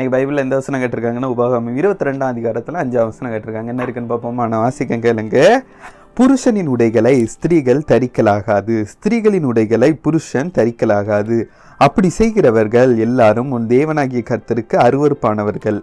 இன்னைக்கு பைபிளில் எந்த வசனம் கேட்டிருக்காங்கன்னா உபாகமம் இருபத்தி ரெண்டாம் அதிகாரத்தில் அஞ்சாம் வசனம் கேட்டிருக்காங்க. என்ன இருக்குன்னு பார்ப்போமா? நான் வாசிக்க கேளுங்க. புருஷனின் உடைகளை ஸ்திரீகள் தரிக்கலாகாது. ஸ்திரீகளின் உடைகளை புருஷன் தரிக்கலாகாது. அப்படி செய்கிறவர்கள் எல்லாரும் உன் தேவனாகிய கர்த்தருக்கு அருவருப்பானவர்கள்.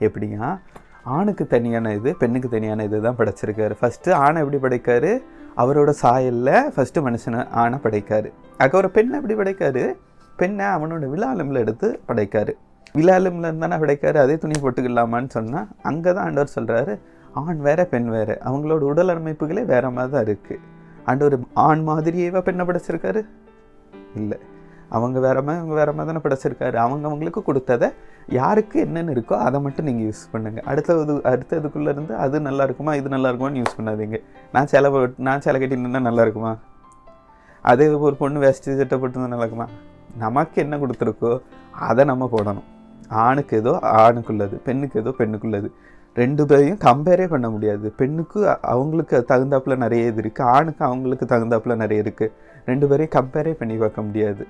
எப்படியா? ஆணுக்கு தனியான இது பெண்ணுக்கு தனியான இது தான் படைச்சிருக்காரு. ஃபஸ்ட்டு ஆணை எப்படி படைக்காரு? அவரோட சாயலில் ஃபஸ்ட்டு மனுஷனை ஆணை படைக்காரு. அதுக்கப்புறம் பெண்ணை எப்படி படைக்காரு? பெண்ணை அவனோட விழாலமில் எடுத்து படைக்காரு. விழாலமில் இருந்தானே படைக்காரு அதே துணி போட்டுக்கலாமான்னு சொன்னால் அங்கே தான் ஆண்டவர் சொல்கிறாரு ஆண் வேற பெண் வேறு அவங்களோட உடல் அமைப்புகளே வேற மாதிரி தான் இருக்குது ஆண்டவர் ஆண் மாதிரியேவா பெண்ணை படைச்சிருக்காரு? இல்லை. அவங்க வேற மாதிரி அவங்க வேற மாதிரி தானே படைச்சிருக்காரு. அவங்க அவங்களுக்கு கொடுத்ததை யாருக்கு என்னென்ன இருக்கோ அதை மட்டும் நீங்கள் யூஸ் பண்ணுங்கள் அடுத்தது அடுத்ததுக்குள்ளேருந்து அது நல்லா இருக்குமா இது நல்லா இருக்குமான்னு யூஸ் பண்ணாதீங்க. நான் சேலை போட்டு நான் சேலை கட்டி நின்னா நல்லா இருக்குமா? அதே ஒரு பொண்ணு வேஸ்ட்டு சட்டை போட்டு நல்லா இருக்குமா? நமக்கு என்ன கொடுத்துருக்கோ அதை நம்ம போடணும். ஆணுக்கு ஏதோ ஆணுக்குள்ளது பெண்ணுக்கு ஏதோ பெண்ணுக்குள்ளது. ரெண்டு பேரையும் கம்பேரே பண்ண முடியாது. பெண்ணுக்கு அவங்களுக்கு தகுந்தாப்பில் நிறைய இது இருக்குது ஆணுக்கு அவங்களுக்கு தகுந்தாப்பில் நிறைய இருக்குது ரெண்டு பேரையும் கம்பேரே பண்ணி பார்க்க முடியாது.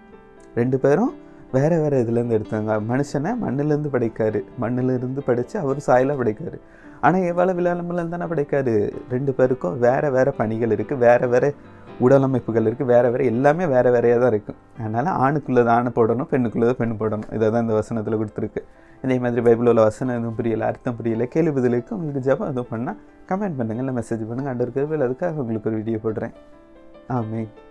ரெண்டு பேரும் வேறு வேறு இதுலேருந்து எடுத்தாங்க. மனுஷனை மண்ணிலேருந்து படைக்காரு. மண்ணிலேருந்து படைத்து அவர் சாயலாக படைக்காரு. ஆனால் எவ்வளோ விழாலமில் தானே படைக்காரு? ரெண்டு பேருக்கும் வேறு வேறு பணிகள் இருக்குது வேறு வேறு உடலமைப்புகள் இருக்குது வேற வேறு எல்லாமே வேறு வேறையாக தான் இருக்கும் அதனால் ஆணுக்குள்ளது ஆணை போடணும் பெண்ணுக்குள்ளது பெண் போடணும். இதை தான் இந்த வசனத்தில் கொடுத்துருக்கு. இதே மாதிரி பைபிள் உள்ள வசனம் எதுவும் புரியல அர்த்தம் புரியலை கேள்வி பதிலுக்கு உங்களுக்கு ஜபம் எதுவும் பண்ணால் கமெண்ட் பண்ணுங்கள் இல்லை மெசேஜ் பண்ணுங்கள் அண்டர் இருக்கிறது அதுக்காக உங்களுக்கு ஒரு வீடியோ போடுறேன். ஆமே